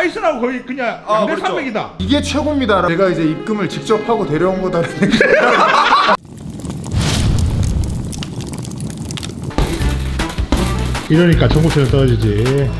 타이슨하고 거의 그냥 아, 양대 그렇죠. 산맥이다. 이게 최고입니다. 제가 이제 입금을 직접 하고 데려온 거다. 이러니까 전국체는 떨어지지.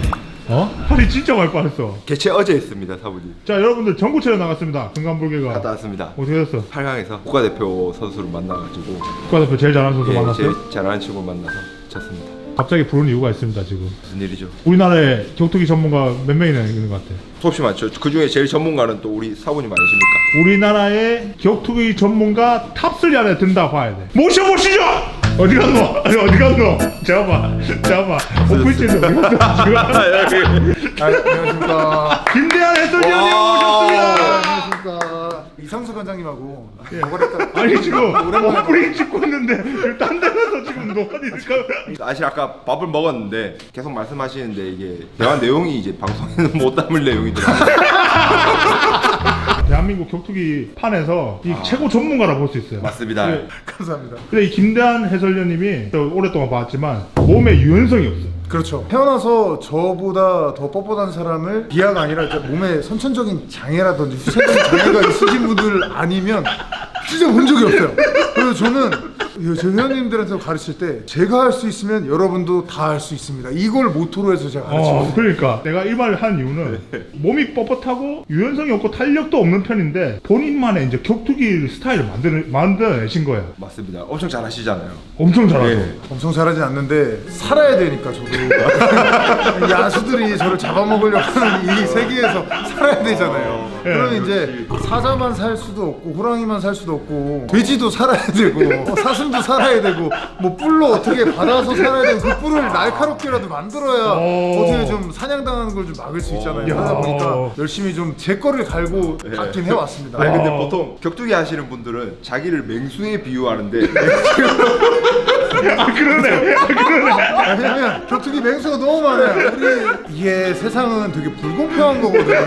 어? 팔이 진짜 많이 빠졌어. 개최 어제 했습니다 사부님 자 여러분들 전국체전 나갔습니다. 금강불개가 갔다 왔습니다 어떻게 됐어? 8강에서 국가대표 선수를 만나가지고 국가대표 제일 잘하는 선수 예, 만났어요? 제일 잘하는 친구 만나서 졌습니다 갑자기 부르는 이유가 있습니다 지금. 무슨 일이죠? 우리나라에 격투기 전문가 몇 명이나 있는 것 같아. 수없이 많죠 그 중에 제일 전문가는 또 우리 사부님 아니십니까? 우리나라의 격투기 전문가 탑3 안에 든다 봐야 돼. 모셔보시죠! 어디 갔노? 아니, 어디 갔노? 잠깐만, 잠깐만. 오픈체에서 어디 갔노? 지금? 아, 안녕하십니까. 김대한 해설위원님 오셨습니다! 안녕하십니까. 이상수 관장님하고 먹으랬다. 아니, 지금 오프닝 찍고 있는데, 지금 딴 데가서 지금 노안이니까. 사실 아까 밥을 먹었는데 계속 말씀하시는데 이게 대화 내용이 이제 방송에는 못 담을 내용이더라고요 대한민국 격투기 판에서 이 최고 전문가라 볼 수 있어요. 맞습니다 네. 감사합니다. 근데 이 김대한 해설위원님이 저 오랫동안 봤지만 몸에 유연성이 없어요. 그렇죠. 태어나서 저보다 더 뻣뻣한 사람을 비하가 아니라 진짜 몸에 선천적인 장애라든지 후천적인 장애가 있으신 분들 아니면 진짜 본 적이 없어요. 그래서 저는 제 회원님들한테 가르칠 때 제가 할 수 있으면 여러분도 다 할 수 있습니다. 이걸 모토로 해서 제가 가르치거든요. 어, 그러니까 내가 이 말을 한 이유는 몸이 뻣뻣하고 유연성이 없고 탄력도 없는 편인데 본인만의 이제 격투기 스타일을 만들 만들어내신 거예요. 맞습니다 엄청 잘하시잖아요 엄청 잘하죠. 예. 엄청 잘하진 않는데 살아야 되니까 저도 야수들이 저를 잡아먹으려고 하는 이 세계에서 살아야 되잖아요. 예, 그러면 이제 사자만 살 수도 없고 호랑이만 살 수도 없고 돼지도 살아야 되고 어, 사슴 도 살아야 되고 뭐 뿔로 어떻게 받아서 살아야 되고 그 뿔을 날카롭게라도 만들어야 오. 어떻게 좀 사냥당하는 걸 좀 막을 수 있잖아요. 야. 그러다 보니까 열심히 좀 제 거를 갈고 예. 닦긴 해왔습니다. 아니 근데 어. 보통 격투기 하시는 분들은 자기를 맹수에 비유하는데 그러네. 아, 왜냐면 격투기 맹수가 너무 많아요. 우리 이게 세상은 되게 불공평한 거거든요.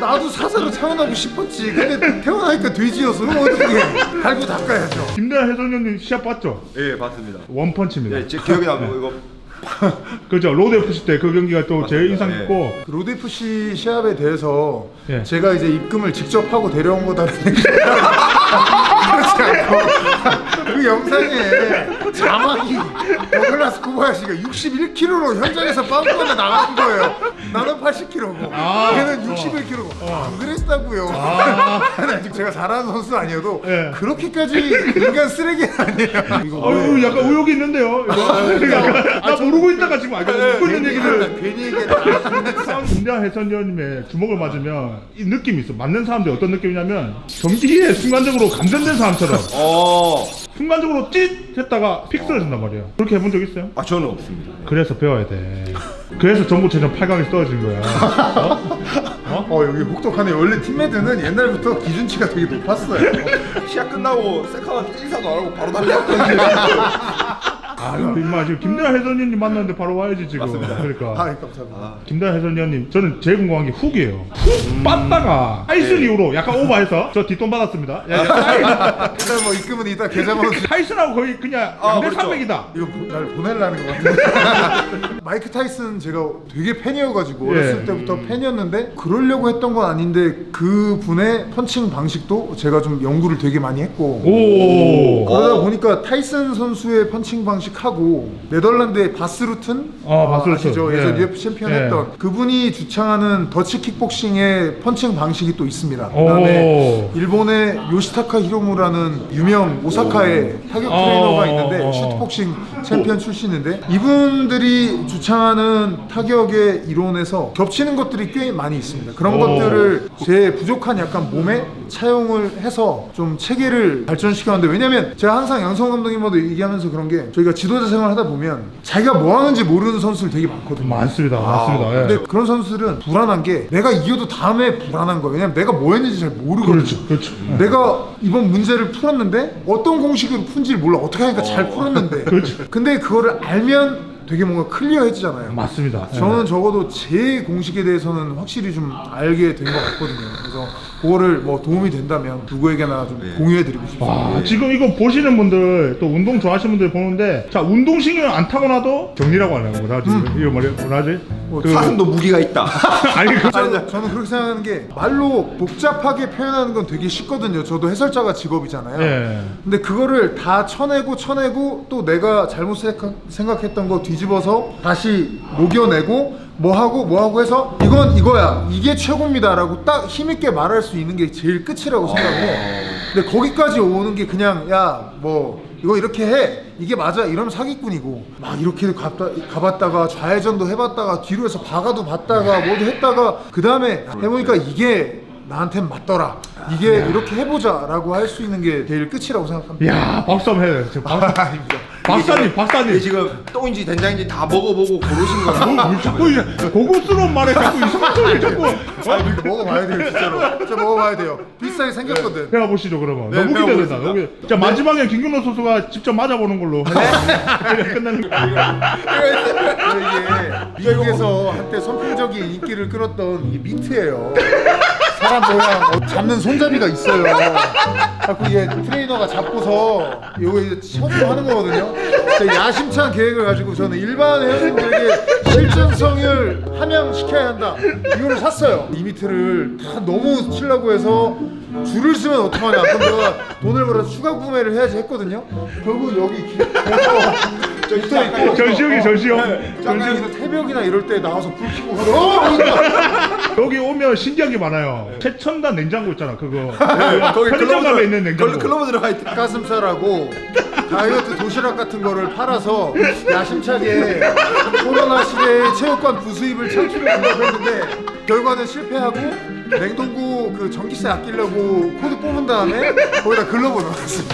나도 사자로 태어나고 싶었지. 근데 태어나니까 돼지여서 그럼 어떻게 해? 갈고 닦아야죠. 김대한 해설위원님 시합 봤죠? 예 봤습니다 원펀치입니다. 예, 제 기억에 남는 거 이거 그죠? 로드 FC 때 그 경기가 또 제일 인상 예. 깊고 로드 FC 시합에 대해서 예. 제가 이제 입금을 직접 하고 데려온 거다라는 게 그렇지 않고 그 영상에 자막이 더글라스 코바야시가 61kg로 현장에서 빵꾸가 나가는 거예요. 나는 80kg고 아. 걔는 61kg고 안 그랬다고요. 아니, 아직 제가 잘하는 선수 아니어도 예. 그렇게까지 인간 쓰레기는 아니에요. 이거 어유 약간 의욕이 있는데요. 이거. 그러니까 나 모르고 있다가 지금 알고 듣고 있는 얘기를 괜히 얘기했다. 김대한 해설위원님의 주먹을 맞으면 이 느낌이 있어. 맞는 사람들이 어떤 느낌이냐면 전기에 순간적으로 감전된 사람처럼 어. 순간적으로 찢 했다가 픽 쓰러진단 말이에요. 그렇게 해본 적 있어요? 아 저는 없습니다 그래서 배워야 돼. 그래서 전국체전 8강에 떨어진 거야. 어 여기 혹독하네. 원래 팀메드는 옛날부터 기준치가 되게 높았어요. 시합 끝나고 세카가 인사도 안 하고 바로 달려왔거든요 아, 임마 지금 김대한 해설위원님 만났는데 바로 와야지 지금. 맞습니다. 그러니까. 아 감사합니다. 김대한 해설위원님 저는 제일 궁금한 게 훅이에요. 훅 빠다가 타이슨 이후로 약간 오버해서 저 뒷돈 받았습니다. 야, 야, 일단 뭐 입금은 이따 계좌번호 주... 타이슨하고 거의 그냥 아, 양대 그렇죠. 산맥이다. 이거 보- 날 보내려는 것 같은데 마이크 타이슨 제가 되게 팬이어가지고 예. 어렸을 때부터 팬이었는데 그러려고 했던 건 아닌데 그 분의 펀칭 방식도 제가 좀 연구를 되게 많이 했고 오. 그러다 보니까 타이슨 선수의 펀칭 방식하고 네덜란드의 바스루튼 아, 바스루튼. 아시죠? 예. 예전 UFC 챔피언 예. 했던 그분이 주창하는 더치 킥복싱의 펀칭 방식이 또 있습니다. 오. 그다음에 일본의 요시타카 히로무라는 유명 오사카의 타격 어, 트레이너가 있는데 어, 어. 슈트복싱 챔피언 출신인데 이분들이 주창하는 타격의 이론에서 겹치는 것들이 꽤 많이 있습니다. 그런 오. 것들을 제 부족한 약간 몸에 차용을 해서 좀 체계를 발전시켰는데 왜냐면 제가 항상 양성 감독님하고도 얘기하면서 그런 게 저희가 지도자 생활 하다 보면 자기가 뭐 하는지 모르는 선수들 되게 많거든요. 많습니다. 많습니다. 예. 근데 그런 선수들은 불안한 게 내가 이겨도 다음에 불안한 거예요. 왜냐면 내가 뭐 했는지 잘 모르거든요. 그렇죠, 그렇죠. 내가 이번 문제를 풀었는데 어떤 공식으로 푼지를 몰라. 어떻게 하니까 잘 풀었는데. 그렇죠. 근데 그거를 알면 되게 뭔가 클리어해지잖아요. 맞습니다. 예. 저는 적어도 제 공식에 대해서는 확실히 좀 알게 된 것 같거든요. 그래서 그거를 뭐 도움이 된다면 누구에게나 좀 네. 공유해드리고 싶습니다. 와, 지금 이거 보시는 분들 또 운동 좋아하시는 분들 보는데 자 운동신경 안 타고나도 정리라고 하는 거다 지금 이거 뭐래 뭐라지? 뭐 그- 사슴도 무기가 있다. 아니 그 저는, 저는 그렇게 생각하는 게 말로 복잡하게 표현하는 건 되게 쉽거든요. 저도 해설자가 직업이잖아요. 예. 근데 그거를 다 쳐내고 쳐내고 또 내가 잘못 생각- 생각했던 거 뒤 집어서 다시 녹여내고 뭐 하고 뭐 하고 해서 이건 이거야 이게 최고입니다라고 딱 힘있게 말할 수 있는 게 제일 끝이라고 생각해. 근데 거기까지 오는 게 그냥 야 뭐 이거 이렇게 해 이게 맞아 이러면 사기꾼이고 막 이렇게 가봤다, 가봤다가 좌회전도 해봤다가 뒤로해서 박아도 봤다가 뭐도 했다가 그 다음에 해보니까 이게 나한텐 맞더라 이게 이렇게 해보자라고 할 수 있는 게 제일 끝이라고 생각합니다. 야 박수 한번 해야 돼. 지금 박, 아닙니다. 박사님 박사님. 지금 똥인지 된장인지 다 먹어보고 고르신 거야. 뭐, 왜 자꾸 이제 고급스러운 말에 자꾸 이상한 소리 자꾸 어? 먹어봐야 돼요 진짜로. 진짜 먹어봐야 돼요. 비싸게 생겼거든. 해가 보시죠 그러면 네, 너무 기대된다. 배워보겠습니다. 너무 기대- 자 마지막에 김균호 선수가 직접 맞아보는 걸로 끝나는 거. 이게 미국에서 한때 선풍적인 인기를 끌었던 이 미트예요. 사람 모양 어, 잡는 손잡이가 있어요. 자꾸 이게 트레이너가 잡고서 이거 이제 처음 하는 거거든요. 야심찬 계획을 가지고 저는 일반 회원님들에게 실전성을 함양시켜야 한다. 이거를 샀어요. 이 미트를 다 너무 치려고 해서 줄을 쓰면 어떡하냐. 그럼 내가 돈을 벌어서 추가 구매를 해야지 했거든요. 결국 여기 길에서 붙어 있고 전시형이 전시형. 짱에서 새벽이나 이럴 때 나와서 불 켜고 어! 그러니까 여기 오면 신기한 게 많아요. 최첨단 냉장고 있잖아 그거. 거기 편의점 가면 클로버 있는 냉장고. 클로버 들어가 있다. 닭가슴살하고 다이어트 도시락 같은 거를 팔아서 야심차게 코로나 시대에 체육관 부수입을 창출을 한다고 했는데 결과는 실패하고 냉동고 그 전기세 아끼려고 코드 뽑은 다음에 거기다 글러브 넣었어요.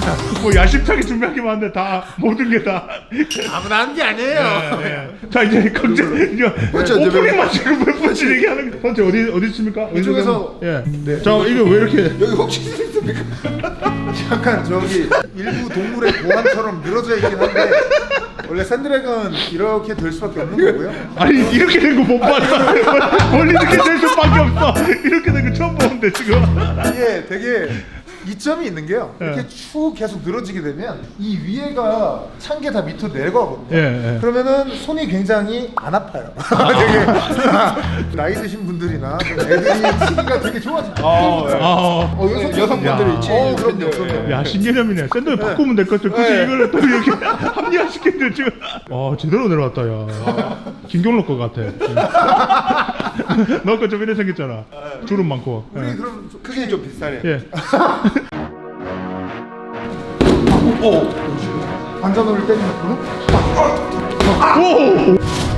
뭐 야심차게 준비하기만 한데 다 모든 게 다. 아무나 한 게 아니에요. 예. 자 이제 강제 이제 번째, 오프닝만 지금 몇 번째 얘기하는 거. 번째 어디 어디 있습니까? 이쪽에서- 예. 자 이거 왜 이렇게 여기 혹시 있습니까? 약간 저기 일부 동물의 보안처럼 늘어져 있긴 한데 원래 샌드백은 이렇게 될 수밖에 없는 거고요. 아니 이렇게 된 거 못 봤어. 원래 이렇게 될 수밖에 없어. 이렇게 된 거 처음 보는데 지금. 이게 되게 이점이 있는 게요. 이렇게 예. 쭉 계속 늘어지게 되면 이 위에가 찬 게 다 밑으로 내려가거든요. 예, 예. 그러면은 손이 굉장히 안 아파요. 되게 나이 드신 분들이나 좀 애들이 치기가 되게 좋아집니다. 아. 어, 여성 여성분들이 야. 있지. 어, 그럼요, 그럼요. 야 신개념이네. 샌들 바꾸면 될것 같아. 굳이 네. 이거를 또 이렇게 합리화시키는데 지금. 어 제대로 내려왔다 야. 김경록 거 같아. 너 거 좀 이래 생겼잖아. 주름 많고. 우리 예. 그럼 좀 크기는 좀 비슷하네. 예. 반전호를 때리는 거는 오!